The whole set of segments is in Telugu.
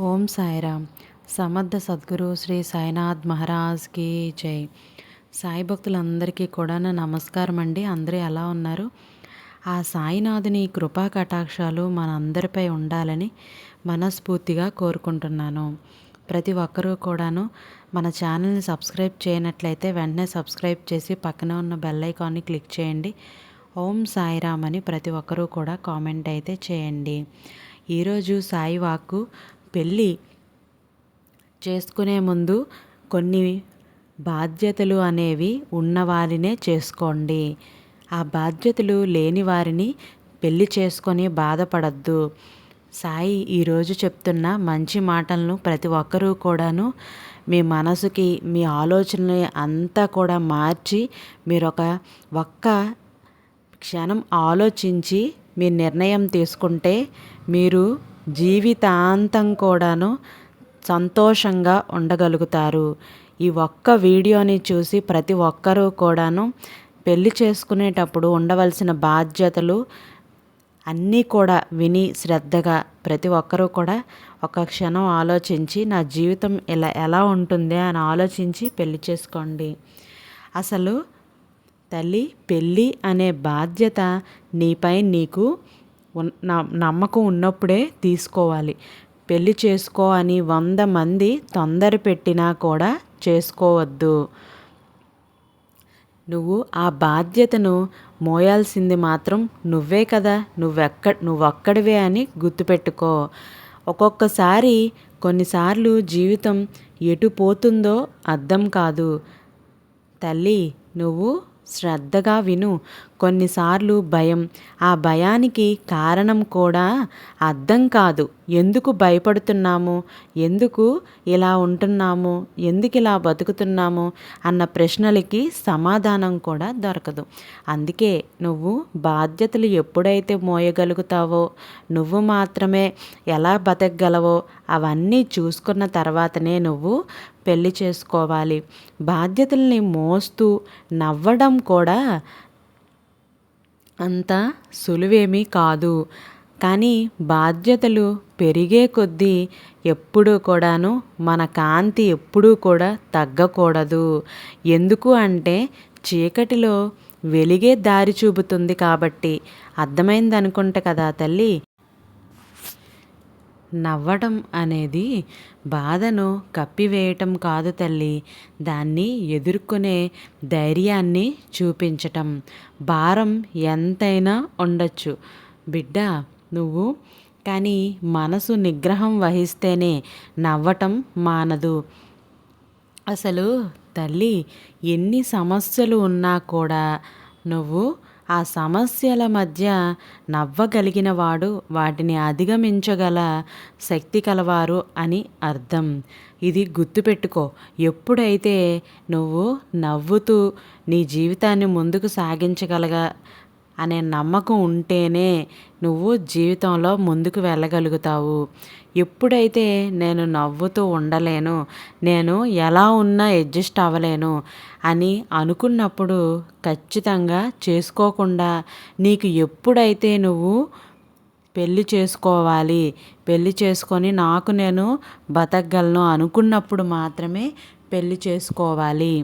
ఓం సాయిరామ్. సమర్థ సద్గురు శ్రీ సాయినాథ్ మహారాజ్కి జై. సాయి భక్తులందరికీ కూడా నా నమస్కారం అండి. అందరూ ఎలా ఉన్నారు? ఆ సాయినాథుని కృపా కటాక్షాలు మనందరిపై ఉండాలని మనస్ఫూర్తిగా కోరుకుంటున్నాను. ప్రతి ఒక్కరూ కూడాను మన ఛానల్ని సబ్స్క్రైబ్ చేయనట్లయితే వెంటనే సబ్స్క్రైబ్ చేసి పక్కన ఉన్న బెల్ ఐకాన్ని క్లిక్ చేయండి. ఓం సాయిరామ్ అని ప్రతి ఒక్కరూ కూడా కామెంట్ అయితే చేయండి. ఈరోజు సాయి వాక్కు పెళ్ళి చేసుకునే ముందు కొన్ని బాధ్యతలు అనేవి ఉన్నవారినే చేసుకోండి. ఆ బాధ్యతలు లేని వారిని పెళ్ళి చేసుకొని బాధపడద్దు. సాయి ఈరోజు చెప్తున్న మంచి మాటలను ప్రతి ఒక్కరూ కూడాను మీ మనసుకి మీ ఆలోచనని అంతా కూడా మార్చి మీరు ఒక ఒక్క క్షణం ఆలోచించి మీ నిర్ణయం తీసుకుంటే మీరు జీవితాంతం కూడాను సంతోషంగా ఉండగలుగుతారు. ఈ ఒక్క వీడియోని చూసి ప్రతి ఒక్కరూ కూడాను పెళ్ళి చేసుకునేటప్పుడు ఉండవలసిన బాధ్యతలు అన్నీ కూడా విని శ్రద్ధగా ప్రతి ఒక్కరూ కూడా ఒక క్షణం ఆలోచించి నా జీవితం ఇలా ఎలా ఉంటుంది అని ఆలోచించి పెళ్ళి చేసుకోండి. అసలు తల్లి పెళ్ళి అనే బాధ్యత నీపై నీకు నమ్మకం ఉన్నప్పుడే తీసుకోవాలి. పెళ్ళి చేసుకో అని వంద మంది తొందర పెట్టినా కూడా చేసుకోవద్దు. నువ్వు ఆ బాధ్యతను మోయాల్సింది మాత్రం నువ్వే కదా. నువ్వెక్క నువ్వొక్కడివే అని గుర్తుపెట్టుకో. ఒక్కొక్కసారి కొన్నిసార్లు జీవితం ఎటు పోతుందో అర్థం కాదు. తల్లి నువ్వు శ్రద్ధగా విను. కొన్నిసార్లు భయం. ఆ భయానికి కారణం కూడా అర్థం కాదు. ఎందుకు భయపడుతున్నాము? ఎందుకు ఇలా ఉంటున్నాము? ఎందుకు ఇలా బతుకుతున్నాము? అన్న ప్రశ్నలకి సమాధానం కూడా దొరకదు. అందుకే నువ్వు బాధ్యతలు ఎప్పుడైతే మోయగలుగుతావో నువ్వు మాత్రమే ఎలా బతకగలవో అవన్నీ చూసుకున్న తర్వాతనే నువ్వు పెళ్ళి చేసుకోవాలి. బాధ్యతల్ని మోస్తూ నవ్వడం కూడా అంత సులువేమీ కాదు. కానీ బాధ్యతలు పెరిగే కొద్దీ ఎప్పుడూ కూడాను మన కాంతి ఎప్పుడూ కూడా తగ్గకూడదు. ఎందుకు అంటే చీకటిలో వెలిగే దారి చూపుతుంది కాబట్టి. అర్థమైంది అనుకుంట కదా తల్లి? నవ్వడం అనేది బాధను కప్పివేయటం కాదు తల్లి. దాన్ని ఎదుర్కొనే ధైర్యాన్ని చూపించటం. భారం ఎంతైనా ఉండొచ్చు. బిడ్డ నువ్వు కానీ మనసు నిగ్రహం వహిస్తేనే నవ్వటం మానదు. అసలు తల్లి ఎన్ని సమస్యలు ఉన్నా కూడా నువ్వు ఆ సమస్యల మధ్య నవ్వగలిగిన వాడు వాటిని అధిగమించగల శక్తి కలవారు అని అర్థం. ఇది గుర్తుపెట్టుకో ఎప్పుడైతే నువ్వు నవ్వుతూ నీ జీవితాన్ని ముందుకు సాగించగలగా అనే నమ్మకం ఉంటేనే నువ్వు జీవితంలో ముందుకు వెళ్ళగలుగుతావు. ఎప్పుడైతే నేను నవ్వుతూ ఉండలేను నేను ఎలా ఉన్నా అడ్జస్ట్ అవ్వలేను అని అనుకున్నప్పుడు ఖచ్చితంగా చేసుకోకుండా నీకు ఎప్పుడైతే నువ్వు పెళ్ళి చేసుకోవాలి పెళ్ళి చేసుకొని నాకు నేను బతకగలను అనుకున్నప్పుడు మాత్రమే పెళ్ళి చేసుకోవాలి.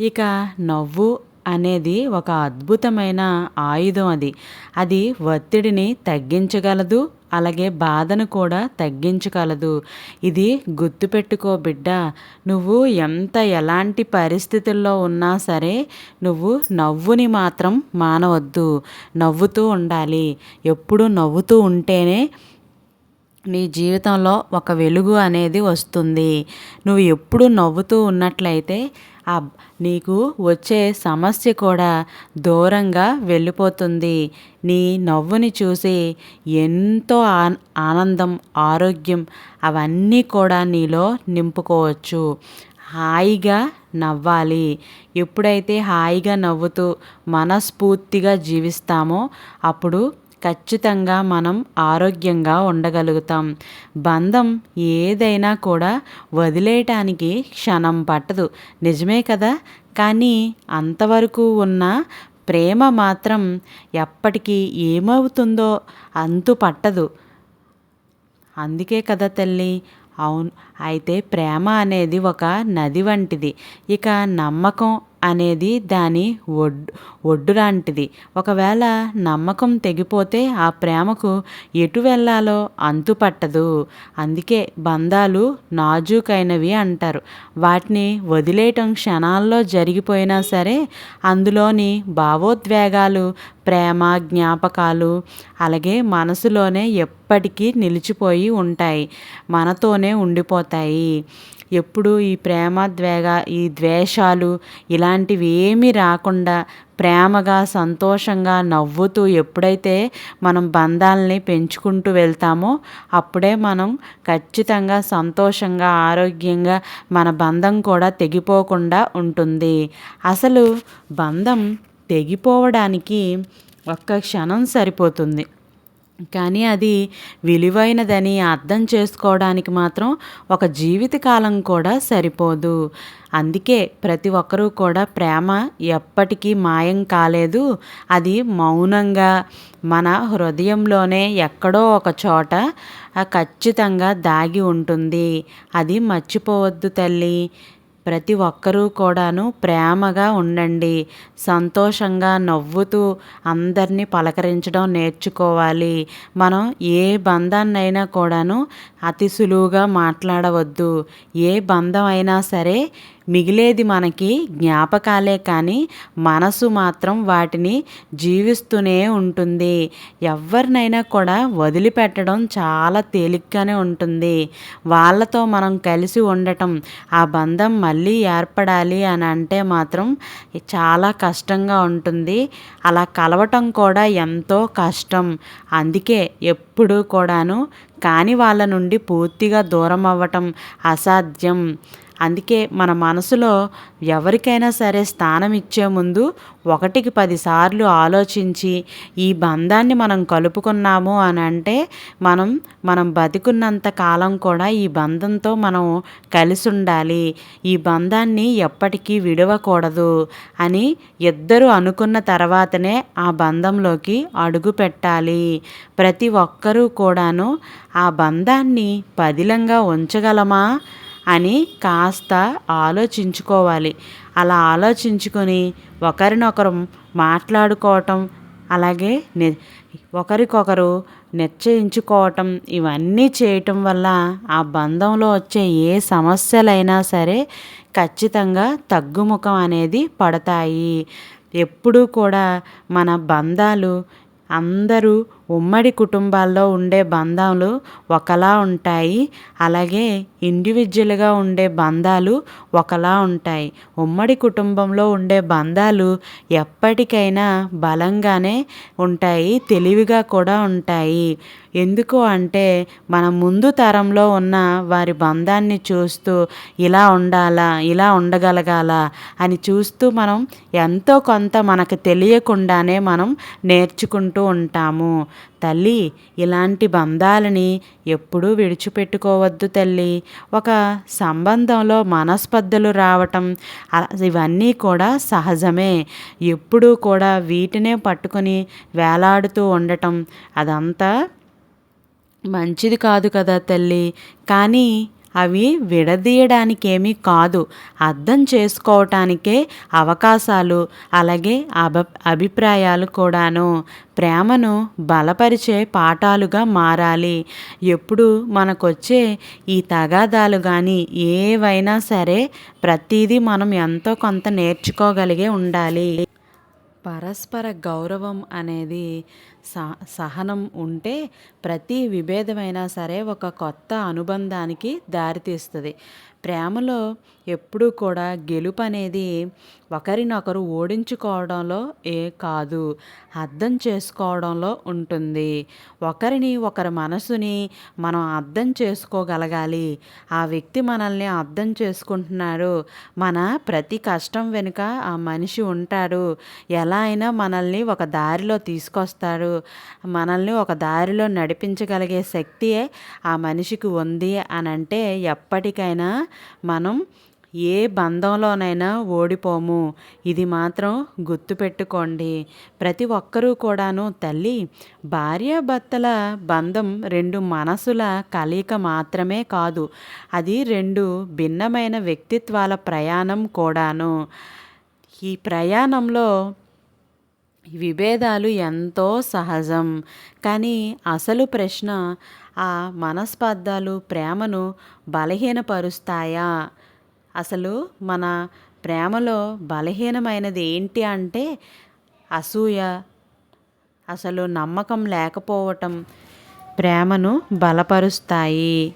ఇక నవ్వు అనేది ఒక అద్భుతమైన ఆయుధం అది. అది ఒత్తిడిని తగ్గించగలదు అలాగే బాధను కూడా తగ్గించగలదు. ఇది గుర్తుపెట్టుకో బిడ్డ నువ్వు ఎంత ఎలాంటి పరిస్థితుల్లో ఉన్నా సరే నువ్వు నవ్వుని మాత్రం మానవద్దు. నవ్వుతూ ఉండాలి. ఎప్పుడు నవ్వుతూ ఉంటేనే నీ జీవితంలో ఒక వెలుగు అనేది వస్తుంది. నువ్వు ఎప్పుడు నవ్వుతూ ఉన్నట్లయితే ఆ నీకు వచ్చే సమస్య కూడా దూరంగా వెళ్ళిపోతుంది. నీ నవ్వుని చూసి ఎంతో ఆనందం ఆరోగ్యం అవన్నీ కూడా నీలో నింపుకోవచ్చు. హాయిగా నవ్వాలి. ఎప్పుడైతే హాయిగా నవ్వుతూ మనస్ఫూర్తిగా జీవిస్తామో అప్పుడు ఖచ్చితంగా మనం ఆరోగ్యంగా ఉండగలుగుతాం. బంధం ఏదైనా కూడా వదిలేయటానికి క్షణం పట్టదు. నిజమే కదా? కానీ అంతవరకు ఉన్న ప్రేమ మాత్రం ఎప్పటికీ ఏమవుతుందో అంతు పట్టదు. అందుకే కదా తల్లి? అవును. అయితే ప్రేమ అనేది ఒక నది వంటిది. ఇక నమ్మకం అనేది దాని ఒడ్డు ఒడ్డు లాంటిది. ఒకవేళ నమ్మకం తెగిపోతే ఆ ప్రేమకు ఎటు వెళ్ళాలో అంతు పట్టదు. అందుకే బంధాలు నాజూకైనవి అంటారు. వాటిని వదిలేయటం క్షణాల్లో జరిగిపోయినా సరే అందులోని భావోద్వేగాలు ప్రేమ జ్ఞాపకాలు అలాగే మనసులోనే ఎప్పటికీ నిలిచిపోయి ఉంటాయి. మనతోనే ఉండిపోతాయి. ఎప్పుడూ ఈ ప్రేమ ద్వేగ ఈ ద్వేషాలు ఇలాంటివి ఏమీ రాకుండా ప్రేమగా సంతోషంగా నవ్వుతూ ఎప్పుడైతే మనం బంధాలని పెంచుకుంటూ వెళ్తామో అప్పుడే మనం ఖచ్చితంగా సంతోషంగా ఆరోగ్యంగా మన బంధం కూడా తెగిపోకుండా ఉంటుంది. అసలు బంధం తెగిపోవడానికి ఒక్క క్షణం సరిపోతుంది. కానీ అది విలువైనదని అర్థం చేసుకోవడానికి మాత్రం ఒక జీవితకాలం కూడా సరిపోదు. అందుకే ప్రతి ఒక్కరూ కూడా ప్రేమ ఎప్పటికీ మాయం కాలేదు. అది మౌనంగా మన హృదయంలోనే ఎక్కడో ఒక చోట ఖచ్చితంగా దాగి ఉంటుంది. అది మర్చిపోవద్దు తల్లి. ప్రతి ఒక్కరూ కూడాను ప్రేమగా ఉండండి సంతోషంగా నవ్వుతూ అందరినీ పలకరించడం నేర్చుకోవాలి. మనం ఏ బంధాన్నైనా కూడాను అతి సులువుగా మాట్లాడవద్దు. ఏ బంధం అయినా సరే మిగిలేది మనకి జ్ఞాపకాలే కానీ మనసు మాత్రం వాటిని జీవిస్తూనే ఉంటుంది. ఎవరినైనా కూడా వదిలిపెట్టడం చాలా తేలిగ్గానే ఉంటుంది. వాళ్ళతో మనం కలిసి ఉండటం ఆ బంధం మళ్ళీ ఏర్పడాలి అని అంటే మాత్రం చాలా కష్టంగా ఉంటుంది. అలా కలవటం కూడా ఎంతో కష్టం. అందుకే ఎప్పుడూ కూడాను కాని వాళ్ళ నుండి పూర్తిగా దూరం అవ్వటం అసాధ్యం. అందుకే మన మనసులో ఎవరికైనా సరే స్థానం ఇచ్చే ముందు ఒకటికి పదిసార్లు ఆలోచించి ఈ బంధాన్ని మనం కలుపుకున్నాము అని అంటే మనం మనం బతికున్నంత కాలం కూడా ఈ బంధంతో మనం కలిసి ఉండాలి. ఈ బంధాన్ని ఎప్పటికీ విడవకూడదు అని ఇద్దరు అనుకున్న తర్వాతనే ఆ బంధంలోకి అడుగు పెట్టాలి. ప్రతి ఒక్కరూ కూడాను ఆ బంధాన్ని పదిలంగా ఉంచగలమా? అని కాస్త ఆలోచించుకోవాలి. అలా ఆలోచించుకొని ఒకరినొకరు మాట్లాడుకోవటం అలాగే ని ఒకరికొకరు నిశ్చయించుకోవటం ఇవన్నీ చేయటం వల్ల ఆ బంధంలో వచ్చే ఏ సమస్యలైనా సరే ఖచ్చితంగా తగ్గుముఖం అనేది పడతాయి. ఎప్పుడూ కూడా మన బంధాలు అందరూ ఉమ్మడి కుటుంబాల్లో ఉండే బంధాలు ఒకలా ఉంటాయి. అలాగే ఇండివిజువల్గా ఉండే బంధాలు ఒకలా ఉంటాయి. ఉమ్మడి కుటుంబంలో ఉండే బంధాలు ఎప్పటికైనా బలంగానే ఉంటాయి తెలివిగా కూడా ఉంటాయి. ఎందుకు అంటే మన ముందు తరంలో ఉన్న వారి బంధాన్ని చూస్తూ ఇలా ఉండాలా ఇలా ఉండగలగాల అని చూస్తూ మనం ఎంతో కొంత మనకు తెలియకుండానే మనం నేర్చుకుంటూ ఉంటాము. తల్లి ఇలాంటి బంధాలని ఎప్పుడూ విడిచిపెట్టుకోవద్దు తల్లి. ఒక సంబంధంలో మనస్పర్ధలు రావటం ఇవన్నీ కూడా సహజమే. ఎప్పుడూ కూడా వీటినే పట్టుకొని వేలాడుతూ ఉండటం అదంతా మంచిది కాదు కదా తల్లి. కానీ అవి విడదీయడానికేమీ కాదు. అర్థం చేసుకోవటానికే అవకాశాలు అలాగే అభ అభిప్రాయాలు కూడాను. ప్రేమను బలపరిచే పాఠాలుగా మారాలి. ఎప్పుడు మనకొచ్చే ఈ తగాదాలు కానీ ఏవైనా సరే ప్రతిదీ మనం ఎంతో కొంత నేర్చుకోగలిగే ఉండాలి. పరస్పర గౌరవం అనేది సహనం ఉంటే ప్రతి విభేదమైనా సరే ఒక కొత్త అనుబంధానికి దారితీస్తుంది. ప్రేమలో ఎప్పుడూ కూడా గెలుపు అనేది ఒకరినొకరు ఓడించుకోవడంలో ఏ కాదు అర్థం చేసుకోవడంలో ఉంటుంది. ఒకరిని ఒకరి మనసుని మనం అర్థం చేసుకోగలగాలి. ఆ వ్యక్తి మనల్ని అర్థం చేసుకుంటున్నాడు. మన ప్రతి కష్టం వెనుక ఆ మనిషి ఉంటాడు. ఎలా అయినా మనల్ని ఒక దారిలో తీసుకొస్తాడు. మనల్ని ఒక దారిలో నడిపించగలిగే శక్తి ఆ మనిషికి ఉంది అని అంటే ఎప్పటికైనా మనం ఏ బంధంలోనైనా ఓడిపోము. ఇది మాత్రం గుర్తుపెట్టుకోండి ప్రతి ఒక్కరూ కూడాను తల్లి భార్యాభర్తల బంధం రెండు మనసుల కలయిక మాత్రమే కాదు అది రెండు భిన్నమైన వ్యక్తిత్వాల ప్రయాణం కూడాను. ఈ ప్రయాణంలో విభేదాలు ఎంతో సహజం. కానీ అసలు ప్రశ్న ఆ మనస్పర్ధాలు ప్రేమను బలహీనపరుస్తాయా? అసలు మన ప్రేమలో బలహీనమైనది ఏంటి అంటే అసూయ అసలు నమ్మకం లేకపోవటం ప్రేమను బలపరుస్తాయి.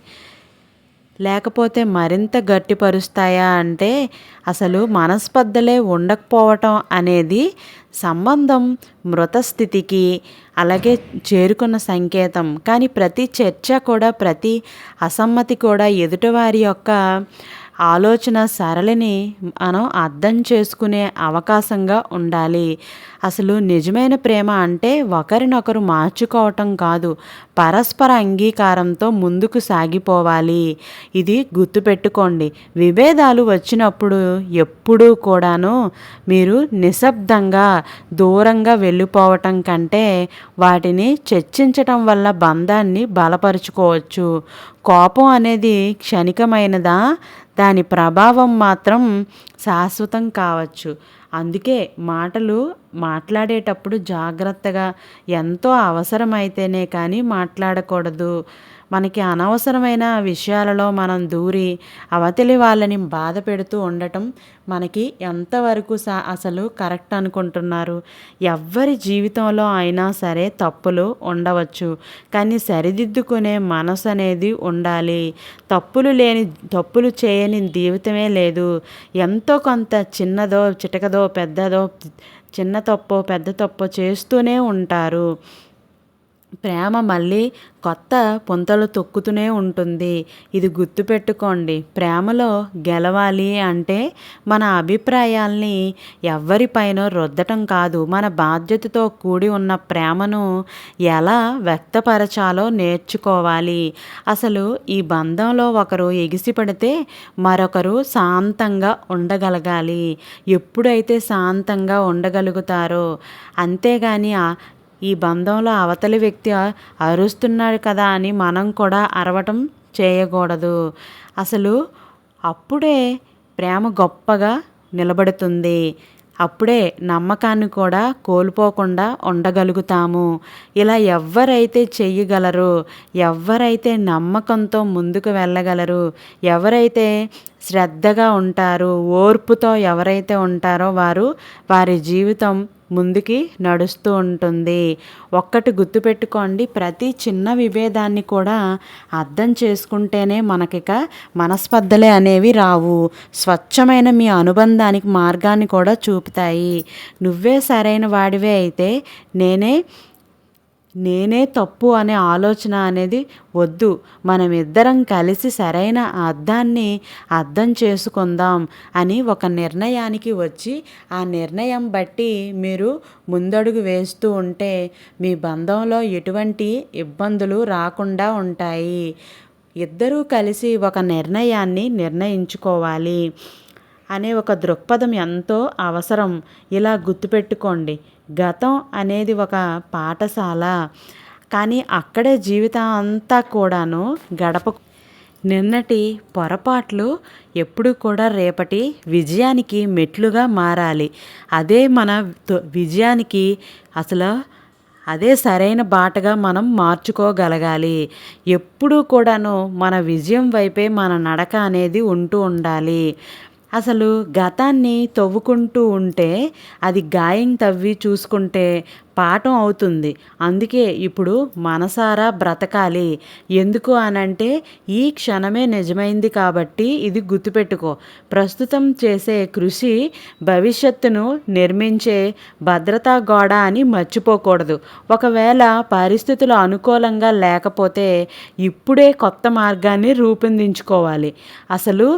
లేకపోతే మరింత గట్టిపరుస్తాయా అంటే అసలు మనస్పర్ధలే ఉండకపోవటం అనేది సంబంధం మృతస్థితికి అలాగే చేరుకున్న సంకేతం. కానీ ప్రతి చర్చ కూడా ప్రతి అసమ్మతి కూడా ఎదుటివారి యొక్క ఆలోచన సరళిని మనం అర్థం చేసుకునే అవకాశంగా ఉండాలి. అసలు నిజమైన ప్రేమ అంటే ఒకరినొకరు మార్చుకోవటం కాదు పరస్పర అంగీకారంతో ముందుకు సాగిపోవాలి. ఇది గుర్తుపెట్టుకోండి. విభేదాలు వచ్చినప్పుడు ఎప్పుడూ కూడాను మీరు నిశ్శబ్దంగా దూరంగా వెళ్ళిపోవటం కంటే వాటిని చర్చించటం వల్ల బంధాన్ని బలపరుచుకోవచ్చు. కోపం అనేది క్షణికమైనదా? దాని ప్రభావం మాత్రం శాశ్వతం కావచ్చు. అందుకే మాటలు మాట్లాడేటప్పుడు జాగ్రత్తగా ఎంతో అవసరమైతేనే కానీ మాట్లాడకూడదు. మనకి అనవసరమైన విషయాలలో మనం దూరి అవతలి వాళ్ళని బాధ పెడుతూ ఉండటం మనకి ఎంతవరకు సా అసలు కరెక్ట్ అనుకుంటున్నారు? ఎవ్వరి జీవితంలో అయినా సరే తప్పులు ఉండవచ్చు. కానీ సరిదిద్దుకునే మనసు అనేది ఉండాలి. తప్పులు లేని తప్పులు చేయని జీవితమే లేదు. ఎంతో కొంత చిన్నదో చిటకదో పెద్దదో చిన్న తప్పో పెద్ద తప్పో చేస్తూనే ఉంటారు. ప్రేమ మళ్ళీ కొత్త పుంతలు తొక్కుతూనే ఉంటుంది. ఇది గుర్తుపెట్టుకోండి ప్రేమలో గెలవాలి అంటే మన అభిప్రాయాల్ని ఎవరిపైన రుద్దటం కాదు. మన బాధ్యతతో కూడి ఉన్న ప్రేమను ఎలా వ్యక్తపరచాలో నేర్చుకోవాలి. అసలు ఈ బంధంలో ఒకరు ఎగిసిపడితే మరొకరు శాంతంగా ఉండగలగాలి. ఎప్పుడైతే శాంతంగా ఉండగలుగుతారో అంతేగాని ఈ బంధంలో అవతలి వ్యక్తి అరుస్తున్నాడు కదా అని మనం కూడా అరవటం చేయకూడదు. అసలు అప్పుడే ప్రేమ గొప్పగా నిలబడుతుంది. అప్పుడే నమ్మకాన్ని కూడా కోల్పోకుండా ఉండగలుగుతాము. ఇలా ఎవరైతే చెయ్యగలరు ఎవరైతే నమ్మకంతో ముందుకు వెళ్ళగలరు ఎవరైతే శ్రద్ధగా ఉంటారు ఓర్పుతో ఎవరైతే ఉంటారో వారు వారి జీవితం ముందుకి నడుస్తూ ఉంటుంది. ఒక్కటి గుర్తుపెట్టుకోండి ప్రతి చిన్న విభేదాన్ని కూడా అర్థం చేసుకుంటేనే మనకిక మనస్పర్ధలే అనేవి రావు. స్వచ్ఛమైన మీ అనుబంధానికి మార్గాన్ని కూడా చూపుతాయి. నువ్వే సరైన వాడివే అయితే నేనే నేనే తప్పు అనే ఆలోచన అనేది వద్దు. మనం ఇద్దరం కలిసి సరైన అర్థాన్ని అర్థం చేసుకుందాం అని ఒక నిర్ణయానికి వచ్చి ఆ నిర్ణయం బట్టి మీరు ముందడుగు వేస్తూ ఉంటే మీ బంధంలో ఎటువంటి ఇబ్బందులు రాకుండా ఉంటాయి. ఇద్దరూ కలిసి ఒక నిర్ణయాన్ని నిర్ణయించుకోవాలి అనే ఒక దృక్పథం ఎంతో అవసరం. ఇలా గుర్తుపెట్టుకోండి. గతం అనేది ఒక పాఠశాల. కానీ అక్కడే జీవితం అంతా కూడాను గడప నిన్నటి పొరపాట్లు ఎప్పుడు కూడా రేపటి విజయానికి మెట్లుగా మారాలి. అదే మన విజయానికి అసలు అదే సరైన బాటగా మనం మార్చుకోగలగాలి. ఎప్పుడూ కూడాను మన విజయం వైపే మన నడక అనేది ఉంటూ ఉండాలి. అసలు గతాన్ని తవ్వుకుంటూ ఉంటే అది గాయం తవ్వి చూసుకుంటే పాఠం అవుతుంది. అందుకే ఇప్పుడు మనసారా బ్రతకాలి. ఎందుకు అనంటే ఈ క్షణమే నిజమైంది కాబట్టి ఇది గుర్తుపెట్టుకో. ప్రస్తుతం చేసే కృషి భవిష్యత్తును నిర్మించే భద్రతా గోడ అని మర్చిపోకూడదు. ఒకవేళ పరిస్థితులు అనుకూలంగా లేకపోతే ఇప్పుడే కొత్త మార్గాన్ని రూపొందించుకోవాలి. అసలు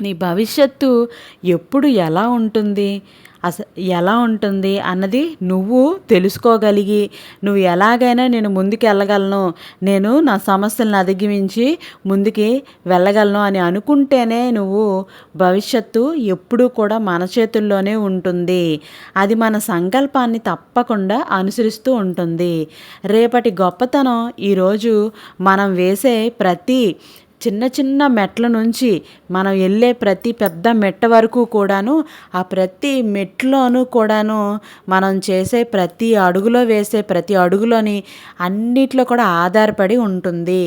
నీ భవిష్యత్తు ఎప్పుడు ఎలా ఉంటుంది? అస ఎలా ఉంటుంది అన్నది నువ్వు తెలుసుకోగలిగి నువ్వు ఎలాగైనా నేను ముందుకు వెళ్ళగలను నేను నా సమస్యలను అధిగమించి ముందుకి వెళ్ళగలను అని అనుకుంటేనే నువ్వు భవిష్యత్తు ఎప్పుడూ కూడా మన చేతుల్లోనే ఉంటుంది. అది మన సంకల్పాన్ని తప్పకుండా అనుసరిస్తూ ఉంటుంది. రేపటి గొప్పతనం ఈరోజు మనం వేసే ప్రతి చిన్న చిన్న మెట్ల నుంచి మనం వెళ్ళే ప్రతి పెద్ద మెట్ట వరకు కూడాను ఆ ప్రతి మెట్లోనూ కూడాను మనం చేసే ప్రతి అడుగులో వేసే ప్రతి అడుగులోని అన్నిట్లో కూడా ఆధారపడి ఉంటుంది.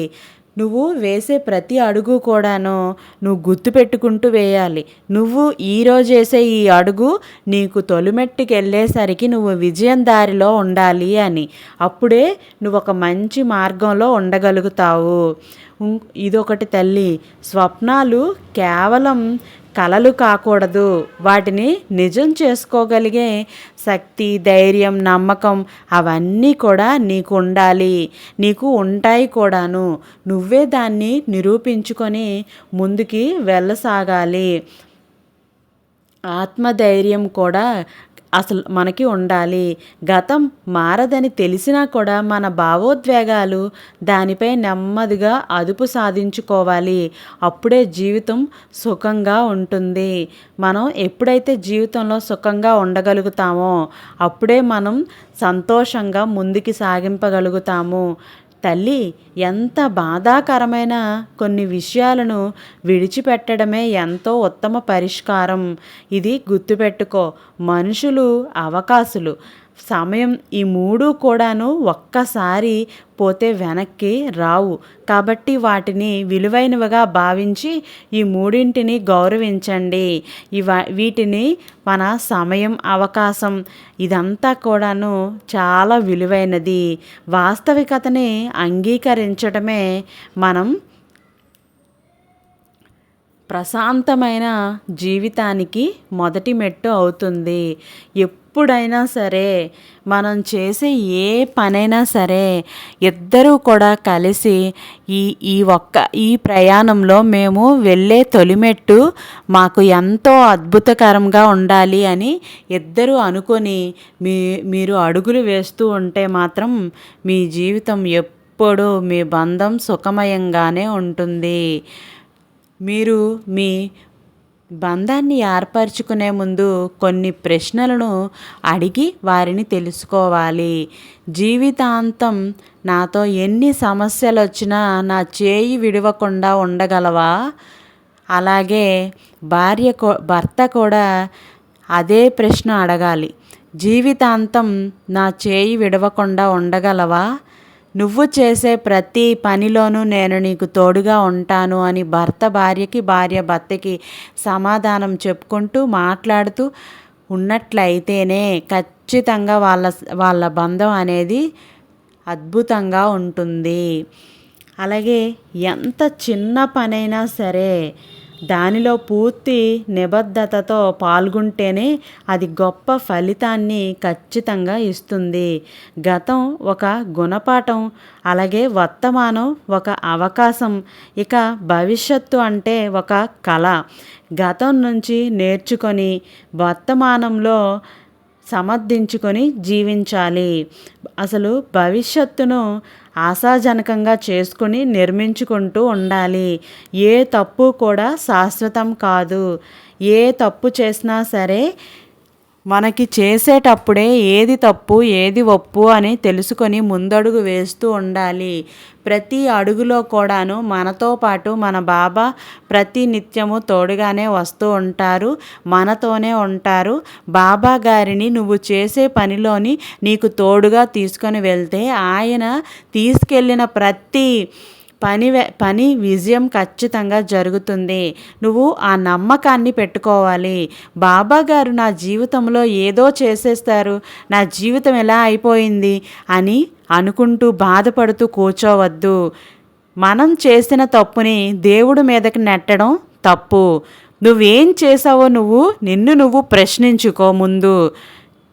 నువ్వు వేసే ప్రతి అడుగు కూడాను నువ్వు గుర్తుపెట్టుకుంటూ వేయాలి. నువ్వు ఈరోజు వేసే ఈ అడుగు నీకు తొలిమెట్టుకి వెళ్ళేసరికి నువ్వు విజయం దారిలో ఉండాలి అని. అప్పుడే నువ్వు ఒక మంచి మార్గంలో ఉండగలుగుతావు. ఇదొకటి తల్లి. స్వప్నాలు కేవలం కలలు కాకూడదు. వాటిని నిజం చేసుకోగలిగే శక్తి ధైర్యం నమ్మకం అవన్నీ కూడా నీకు ఉండాలి. నీకు ఉంటాయి కూడాను. నువ్వే దాన్ని నిరూపించుకొని ముందుకి వెళ్ళసాగాలి. ఆత్మధైర్యం కూడా అసలు మనకి ఉండాలి. గతం మారదని తెలిసినా కూడా మన భావోద్వేగాలు దానిపై నెమ్మదిగా అదుపు సాధించుకోవాలి. అప్పుడే జీవితం సుఖంగా ఉంటుంది. మనం ఎప్పుడైతే జీవితంలో సుఖంగా ఉండగలుగుతామో అప్పుడే మనం సంతోషంగా ముందుకి సాగింపగలుగుతాము. తల్లి ఎంత బాధాకరమైన కొన్ని విషయాలను విడిచిపెట్టడమే ఎంతో ఉత్తమ పరిష్కారం. ఇది గుర్తుపెట్టుకో. మనుషులు అవకాశులు. సమయం ఈ మూడు కూడాను ఒక్కసారి పోతే వెనక్కి రావు. కాబట్టి వాటిని విలువైనవిగా భావించి ఈ మూడింటిని గౌరవించండి. ఇవ వీటిని మన సమయం అవకాశం ఇదంతా కూడాను చాలా విలువైనది. వాస్తవికతని అంగీకరించడమే మనం ప్రశాంతమైన జీవితానికి మొదటి మెట్టు అవుతుంది. ఎప్పుడైనా సరే మనం చేసే ఏ పనైనా సరే ఇద్దరూ కూడా కలిసి ఈ ఈ ఒక్క ఈ ప్రయాణంలో మేము వెళ్ళే తొలిమెట్టు మాకు ఎంతో అద్భుతకరంగా ఉండాలి అని ఇద్దరూ అనుకొని మీ మీరు అడుగులు వేస్తూ ఉంటే మాత్రం మీ జీవితం ఎప్పుడూ మీ బంధం సుఖమయంగానే ఉంటుంది. మీరు మీ బంధాన్ని ఏర్పరచుకునే ముందు కొన్ని ప్రశ్నలను అడిగి వారిని తెలుసుకోవాలి. జీవితాంతం నాతో ఎన్ని సమస్యలు వచ్చినా నా చేయి విడవకుండా ఉండగలవా? అలాగే భార్య భర్త కూడా అదే ప్రశ్న అడగాలి. జీవితాంతం నా చేయి విడవకుండా ఉండగలవా? నువ్వు చేసే ప్రతి పనిలోనూ నేను నీకు తోడుగా ఉంటాను అని భర్త భార్యకి భార్య భర్తకి సమాధానం చెప్పుకుంటూ మాట్లాడుతూ ఉన్నట్లయితేనే ఖచ్చితంగా వాళ్ళ వాళ్ళ బంధం అనేది అద్భుతంగా ఉంటుంది. అలాగే ఎంత చిన్న పనైనా సరే దానిలో పూర్తి నిబద్ధతతో పాల్గొంటేనే అది గొప్ప ఫలితాన్ని ఖచ్చితంగా ఇస్తుంది. గతం ఒక గుణపాఠం అలాగే వర్తమానం ఒక అవకాశం. ఇక భవిష్యత్తు అంటే ఒక కళ. గతం నుంచి నేర్చుకొని వర్తమానంలో సమర్థించుకొని జీవించాలి. అసలు భవిష్యత్తును ఆశాజనకంగా చేసుకుని నిర్మించుకుంటూ ఉండాలి. ఏ తప్పు కూడా శాశ్వతం కాదు. ఏ తప్పు చేసినా సరే మనకి చేసేటప్పుడే ఏది తప్పు ఏది ఒప్పు అని తెలుసుకొని ముందడుగు వేస్తూ ఉండాలి. ప్రతి అడుగులో కూడాను మనతో పాటు మన బాబా ప్రతి నిత్యము తోడుగానే వస్తూ ఉంటారు మనతోనే ఉంటారు. బాబా గారిని నువ్వు చేసే పనిలోని నీకు తోడుగా తీసుకొని వెళ్తే ఆయన తీసుకెళ్ళిన ప్రతి పని పని విజయం ఖచ్చితంగా జరుగుతుంది. నువ్వు ఆ నమ్మకాన్ని పెట్టుకోవాలి. బాబా గారు నా జీవితంలో ఏదో చేసేస్తారు. నా జీవితం ఎలా అయిపోయింది? అని అనుకుంటూ బాధపడుతూ కూర్చోవద్దు. మనం చేసిన తప్పుని దేవుడి మీదకి నెట్టడం తప్పు. నువ్వేం చేసావో నువ్వు నిన్ను నువ్వు ప్రశ్నించుకో ముందు.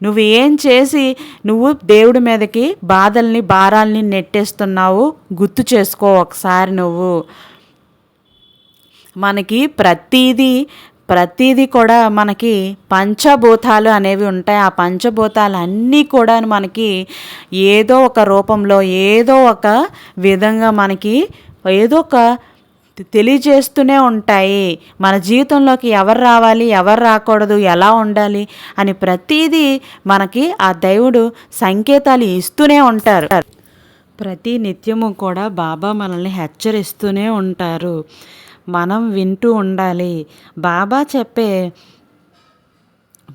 నువ్వు ఏం చేసి నువ్వు దేవుడి మీదకి బాధల్ని భారాల్ని నెట్టేస్తున్నావు గుర్తు చేసుకో ఒకసారి నువ్వు. మనకి ప్రతీదీ ప్రతిదీ కూడా మనకి పంచభూతాలు అనేవి ఉంటాయి. ఆ పంచభూతాలు అన్నీ కూడా మనకి ఏదో ఒక రూపంలో ఏదో ఒక విధంగా మనకి ఏదో ఒక తెలియజేస్తూనే ఉంటాయి. మన జీవితంలోకి ఎవరు రావాలి ఎవరు రాకూడదు ఎలా ఉండాలి అని ప్రతిదీ మనకి ఆ దైవుడు సంకేతాలు ఇస్తూనే ఉంటారు. ప్రతి నిత్యము కూడా బాబా మనల్ని హెచ్చరిస్తూనే ఉంటారు. మనం వింటూ ఉండాలి. బాబా చెప్పే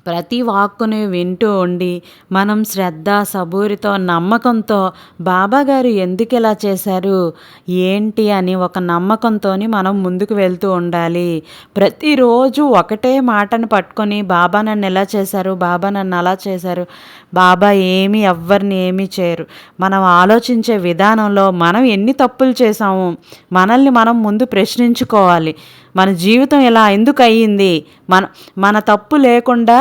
ప్రతి వాక్కుని వింటూ ఉండి మనం శ్రద్ధ సబూరితో నమ్మకంతో బాబాగారు ఎందుకు ఇలా చేశారు ఏంటి అని ఒక నమ్మకంతో మనం ముందుకు వెళ్తూ ఉండాలి. ప్రతిరోజు ఒకటే మాటను పట్టుకొని బాబా నన్ను ఎలా చేశారు బాబా నన్ను అలా చేశారు బాబా ఏమి ఎవ్వరిని ఏమీ చేయరు. మనం ఆలోచించే విధానంలో మనం ఎన్ని తప్పులు చేసాము మనల్ని మనం ముందు ప్రశ్నించుకోవాలి. మన జీవితం ఇలా ఎందుకు అయ్యింది మన మన తప్పు లేకుండా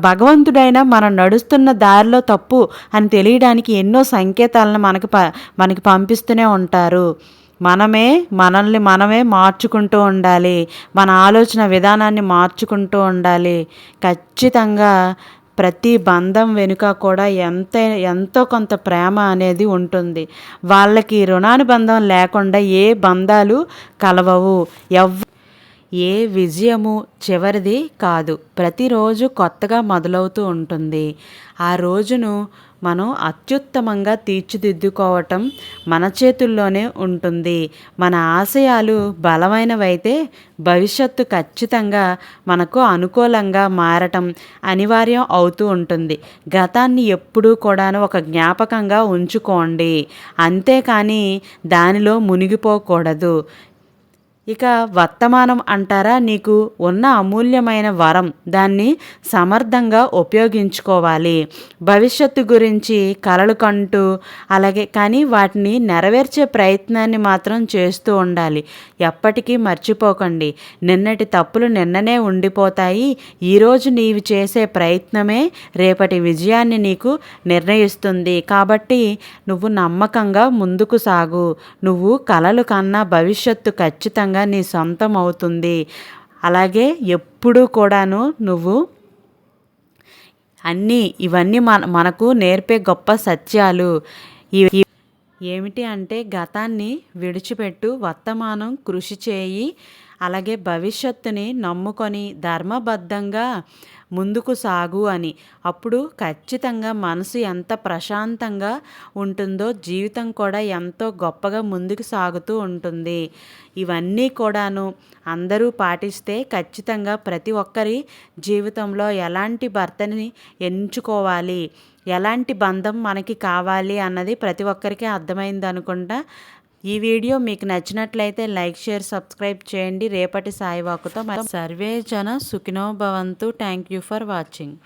భగవంతుడైన మనం నడుస్తున్న దారిలో తప్పు అని తెలియడానికి ఎన్నో సంకేతాలను మనకి ప మనకి పంపిస్తూనే ఉంటారు. మనమే మనల్ని మనమే మార్చుకుంటూ ఉండాలి. మన ఆలోచన విధానాన్ని మార్చుకుంటూ ఉండాలి. ఖచ్చితంగా ప్రతి బంధం వెనుక కూడా ఎంత ఎంతో కొంత ప్రేమ అనేది ఉంటుంది. వాళ్ళకి రుణానుబంధం లేకుండా ఏ బంధాలు కలవవు. ఎవ్ ఏ విజయము చివరిది కాదు. ప్రతిరోజు కొత్తగా మొదలవుతూ ఉంటుంది. ఆ రోజును మనం అత్యుత్తమంగా తీర్చిదిద్దుకోవటం మన చేతుల్లోనే ఉంటుంది. మన ఆశయాలు బలమైనవైతే భవిష్యత్తు ఖచ్చితంగా మనకు అనుకూలంగా మారటం అనివార్యం అవుతూ ఉంటుంది. గతాన్ని ఎప్పుడూ కూడాను ఒక జ్ఞాపకంగా ఉంచుకోండి. అంతేకాని దానిలో మునిగిపోకూడదు. ఇక వర్తమానం అంటారా? నీకు ఉన్న అమూల్యమైన వరం. దాన్ని సమర్థంగా ఉపయోగించుకోవాలి. భవిష్యత్తు గురించి కలలు కంటూ అలాగే కానీ వాటిని నెరవేర్చే ప్రయత్నాన్ని మాత్రం చేస్తూ ఉండాలి. ఎప్పటికీ మర్చిపోకండి. నిన్నటి తప్పులు నిన్ననే ఉండిపోతాయి. ఈరోజు నీవు చేసే ప్రయత్నమే రేపటి విజయాన్ని నీకు నిర్ణయిస్తుంది. కాబట్టి నువ్వు నమ్మకంగా ముందుకు సాగు. నువ్వు కలలు కన్నా భవిష్యత్తు ఖచ్చితంగా ఖచ్చితంగా నీ సొంతం అవుతుంది. అలాగే ఎప్పుడూ కూడాను నువ్వు అన్నీ ఇవన్నీ మన మనకు నేర్పే గొప్ప సత్యాలు. ఇవి ఏమిటి అంటే గతాన్ని విడిచిపెట్టు వర్తమానం కృషి చేయి. అలాగే భవిష్యత్తుని నమ్ముకొని ధర్మబద్ధంగా ముందుకు సాగు అని. అప్పుడు ఖచ్చితంగా మనసు ఎంత ప్రశాంతంగా ఉంటుందో జీవితం కూడా ఎంతో గొప్పగా ముందుకు సాగుతూ ఉంటుంది. ఇవన్నీ కూడాను అందరూ పాటిస్తే ఖచ్చితంగా ప్రతి ఒక్కరి జీవితంలో ఎలాంటి భర్తని ఎంచుకోవాలి ఎలాంటి బంధం మనకి కావాలి అన్నది ప్రతి ఒక్కరికి అర్థమైంది అనుకుంటా ఈ వీడియో మీకు నచ్చినట్లయితే లైక్ షేర్ సబ్స్క్రైబ్ చేయండి. రేపటి సాయివాకుతో సర్వే జన సుఖినో భవంతు. Thank you for watching.